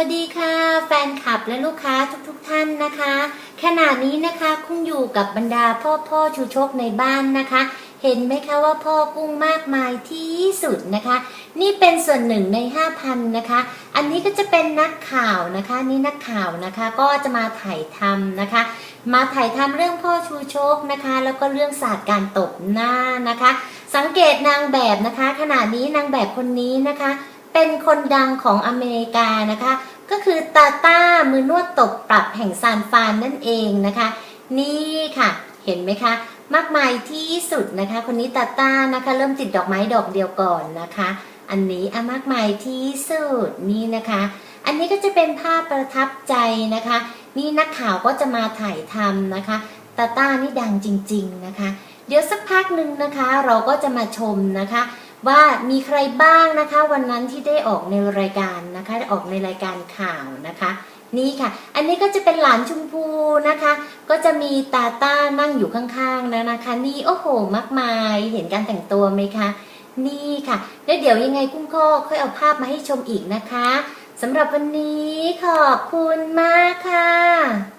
วัสดีค่ะ แฟนคลับและลูกค้าทุกๆทท่านนะคะ ขณะนี้นะคะคุ้งอยู่กับบรรดาพ่อพ่อชูชกในบ้านนะคะ เห็นไหมคะว่าพ่อกุ้งมากมายที่สุดนะคะ นี่เป็นส่วนหนึ่งใน 5,000 นะคะ อันนี้ก็จะเป็นนักข่าวนะคะนี่นักข่าวนะคะก็จะมาถ่ายทำนะคะ มาถ่ายทำเรื่องพ่อชูชกนะคะ แล้วก็เรื่องศาสตร์การตบหน้านะคะ สังเกตนางแบบนะคะ ขณะนี้นางแบบคนนี้นะคะ เป็นคนดังของอเมริกานะคะ ก็คือตาต้ามือนวดตบปรับแห่งซานฟานนั่นเองนะคะ นี่ค่ะ เห็นไหมคะ มากมายที่สุดนะคะ คนนี้ตาต้านะคะ เริ่มติดดอกไม้ดอกเดียวก่อนนะคะ อันนี้อะมากมายที่สุดนี่นะคะ อันนี้ก็จะเป็นภาพประทับใจนะคะ นี่นักข่าวก็จะมาถ่ายทำนะคะตาต้านี่ดังจริง ๆนะคะ เดี๋ยวสักพักหนึ่งนะคะ เราก็จะมาชมนะคะ ว่ามีใครบ้างนะคะ วันนั้นที่ได้ออกในรายการนะคะออกในรายการข่าวนะคะนี่ค่ะ อันนี้ก็จะเป็นหลานชมพูนะคะ ก็จะมีตาต้านั่งอยู่ข้างๆนะนะคะ นี่โอ้โหมากมายเห็นการแต่งตัวไหมคะ นี่ค่ะแล้วเดี๋ยวยังไงกุ้งก็ค่อยเอาภาพมาให้ชมอีกนะคะสำหรับวันนี้ขอบคุณมากค่ะ